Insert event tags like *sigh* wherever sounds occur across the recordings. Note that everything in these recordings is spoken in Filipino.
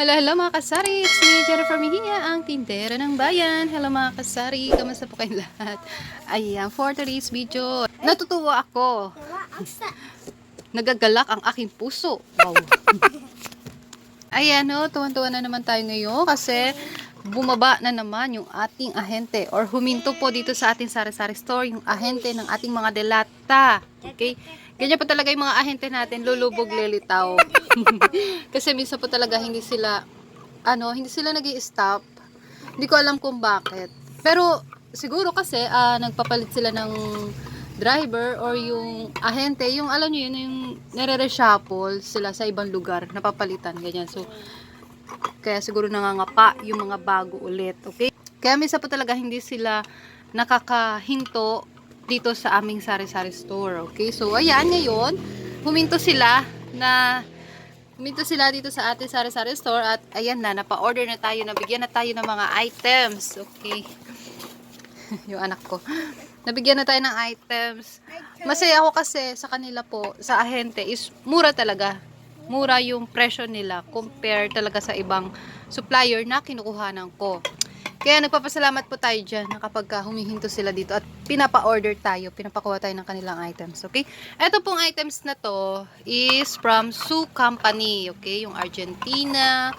Hello, hello mga kasari. It's me, Jennifer Mejia, ang tindera ng bayan. Hello mga kasari. Kamusta po kayong lahat? Ayan, for today's video, natutuwa ako. *laughs* Nagagalak ang aking puso. Wow. *laughs* Ayan, no, tuwan-tuwa na naman tayo ngayon kasi bumaba na naman yung ating ahente or huminto po dito sa ating sari-sari store yung ahente ng ating mga delata. Okay? Ganyan po talaga yung mga ahente natin, lulubog lilitaw. *laughs* kasi minsan po talaga hindi sila, ano, hindi sila nag stop Hindi ko alam kung bakit. Pero siguro kasi ah, nagpapalit sila ng driver or yung ahente, yung alam nyo yun, yung nare-reshuffle sila sa ibang lugar, napapalitan, ganyan. So, kaya siguro nangangapa yung mga bago ulit, okay? Kaya minsan po talaga hindi sila nakakahinto dito sa aming sari-sari store, okay? So, ayan, ngayon, huminto sila na huminto sila dito sa ating sari-sari store at ayan na, napa-order na tayo, nabigyan na tayo ng mga items, okay? *laughs* yung anak ko. Nabigyan na tayo ng items. Masaya ako kasi sa kanila po, sa ahente, is mura talaga. Mura yung presyo nila compare talaga sa ibang supplier na kinukuhanan ko. Kaya nagpapasalamat po tayo dyan na kapag ka humihinto sila dito at pinapa-order tayo, pinapakuha tayo ng kanilang items, okay? Ito pong items na to is from Su Company, okay? Yung Argentina,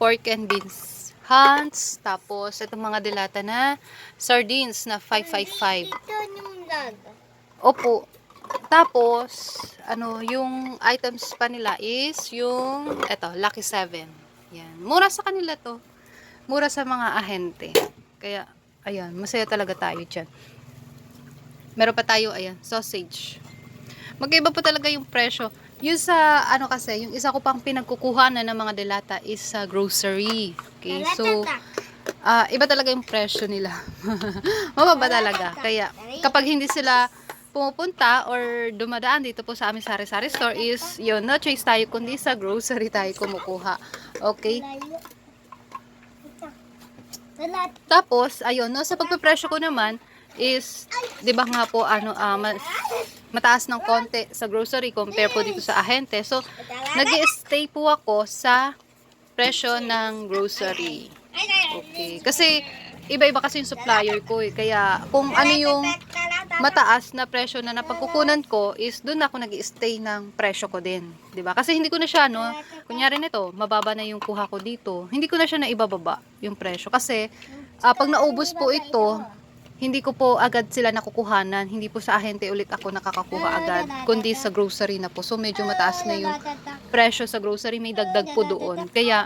pork and beans Hans, tapos itong mga dilata na sardines na 555. Ito yung lada. Opo. Tapos, ano, yung items pa nila is yung, eto, Lucky 7. Yan. Mura sa kanila to. Mura sa mga ahente. Kaya, ayan, masaya talaga tayo dyan. Meron pa tayo, ayan, sausage. Magkaiba po talaga yung presyo. Yung sa, ano kasi, yung isa ko pang pinagkukuha na ng mga delata is sa grocery. Okay, so, ah iba talaga yung presyo nila. *laughs* Mababa talaga. Kaya, kapag hindi sila pumupunta or dumadaan dito po sa aming sari-sari store is, yun, no choice tayo kundi sa grocery tayo kumukuha. Okay? Tapos, ayun, no, sa pagpapresyo ko naman is, di ba nga po, ano, ah, ma- mataas ng konti sa grocery compare po dito sa ahente. So, nag stay po ako sa presyo ng grocery. Okay. Kasi, iba-iba kasi yung supplier ko eh. Kaya, kung ano yung mataas na presyo na napagkukunan ko is doon ako nag stay ng presyo ko din. 'di ba Kasi hindi ko na siya, no, kunyari nito, mababa na yung kuha ko dito. Hindi ko na siya na ibababa yung presyo. Kasi, ah, pag naubos po ito, hindi ko po agad sila nakukuhanan. Hindi po sa ahente ulit ako nakakakuha agad. Kundi sa grocery na po. So, medyo mataas na yung presyo sa grocery. May dagdag po doon. Kaya,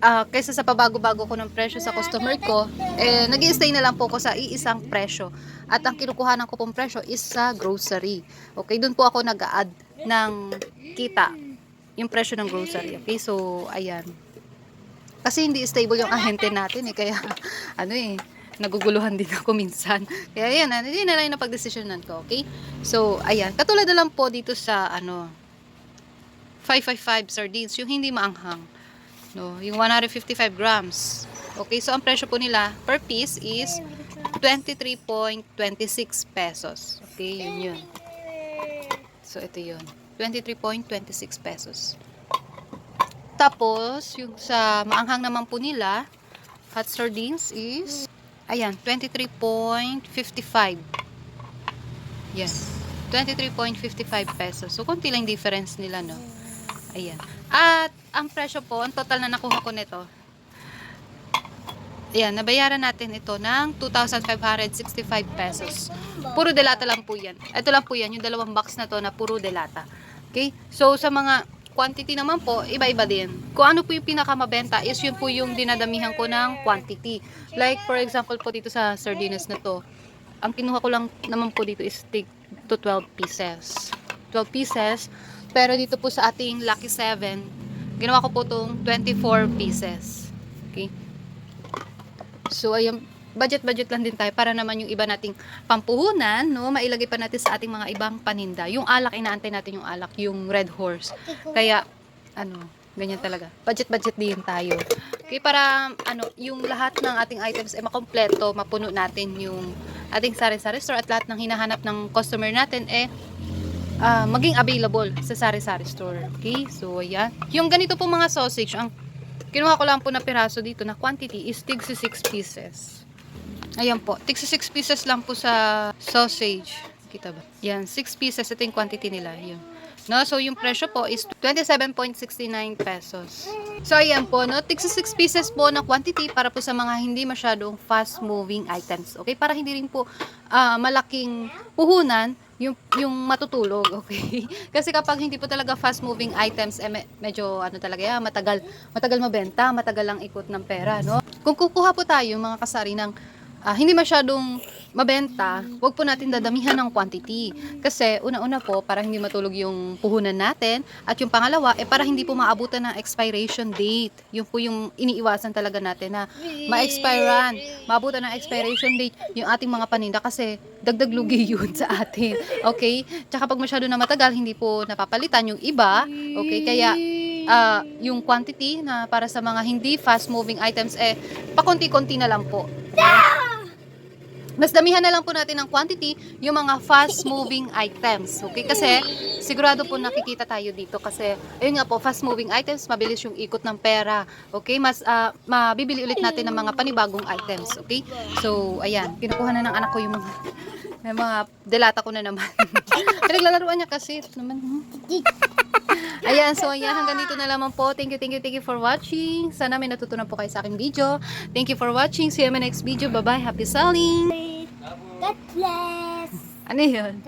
ah kaysa sa pabago-bago ko ng presyo sa customer ko, eh, nag stay na lang po ko sa iisang presyo. At ang kinukuhanan ko pong presyo is sa grocery. Okay, doon po ako nag-add ng kita. Yung presyo ng grocery. Okay, so, ayan. Kasi hindi stable yung ahente natin eh. Kaya, *laughs* ano eh, naguguluhan din ako minsan. *laughs* Kaya yan, hindi na lang yung napag-desisyonan ko, okay? So, ayan. Katulad na lang po dito sa, ano, 555 sardines, yung hindi maanghang. No, yung 155 grams. Okay, so ang presyo po nila per piece is 23.26 pesos. Okay, yun yun. So, ito yun. 23.26 pesos. Tapos, yung sa maanghang naman po nila, hot sardines is, ayan, 23.55. Yan. 23.55 pesos. So, konti lang difference nila, no? Ayan. At, ang presyo po, ang total na nakuha ko nito, ayan, nabayaran natin ito ng 2,565 pesos. Puro delata lang po yan. Ito lang po yan, yung dalawang box na to na puro delata. Okay? So, sa mga quantity naman po, iba-iba din. Kung ano po yung pinakamabenta is yun po yung dinadamihan ko ng quantity. Like, for example po dito sa sardines na to, ang kinuha ko lang naman po dito is take to 12 pieces. 12 pieces. Pero dito po sa ating Lucky 7, ginawa ko po itong 24 pieces. Okay? So, ayun, budget-budget lang din tayo para naman yung iba nating pampuhunan, no, mailagay pa natin sa ating mga ibang paninda. Yung alak, inaantay natin yung alak, yung red horse. Kaya, ano, ganyan talaga. Budget-budget din tayo. Okay, para, ano, yung lahat ng ating items ay makompleto, mapuno natin yung ating sari-sari store at lahat ng hinahanap ng customer natin, eh, ah, maging available sa sari-sari store. Okay, so, ayan. Yung ganito po mga sausage, ang kinuha ko lang po na piraso dito na quantity is tig 6 pieces. Ayan po, tig 6 pieces lang po sa sausage. Kita ba? Yan, 6 pieces. Ito yung quantity nila. Yun. No, so yung presyo po is 27.69 pesos. So ayan po, no, tig 6 pieces po na quantity para po sa mga hindi masyadong fast moving items. Okay? Para hindi rin po ah, malaking puhunan yung yung matutulog, *laughs* okay? Kasi kapag hindi po talaga fast moving items eh me- medyo ano talaga yan, matagal matagal mabenta, matagal ang ikot ng pera, no? Kung kukuha po tayo mga kasari ng ah, hindi masyadong mabenta, wag po natin dadamihan ng quantity. Kasi una-una po, para hindi matulog yung puhunan natin. At yung pangalawa, eh para hindi po maabutan ng expiration date. Yun po yung iniiwasan talaga natin na ma-expirean, maabutan ng expiration date yung ating mga paninda kasi dagdag lugi *laughs* yun sa atin. Okay? Tsaka pag masyado na matagal, hindi po napapalitan yung iba. Okay? Kaya ah, yung quantity na para sa mga hindi fast moving items eh pakonti-konti na lang po. Mas damihan na lang po natin ng quantity yung mga fast moving *laughs* items. Okay? Kasi sigurado po nakikita tayo dito kasi ayun nga po fast moving items mabilis yung ikot ng pera. Okay? Mas ah, mabibili ulit natin ng mga panibagong items. Okay? So ayan, kinukuha na ng anak ko yung mga may mga delata ko na naman. *laughs* Pinaglalaruan niya kasi. Naman. hmm. *laughs* Ayan, so ayan, hanggang dito na lamang po. Thank you, thank you, thank you for watching. Sana may natutunan po kayo sa aking video. Thank you for watching. See you in my next video. Bye-bye. Happy selling! God bless. Ano yun?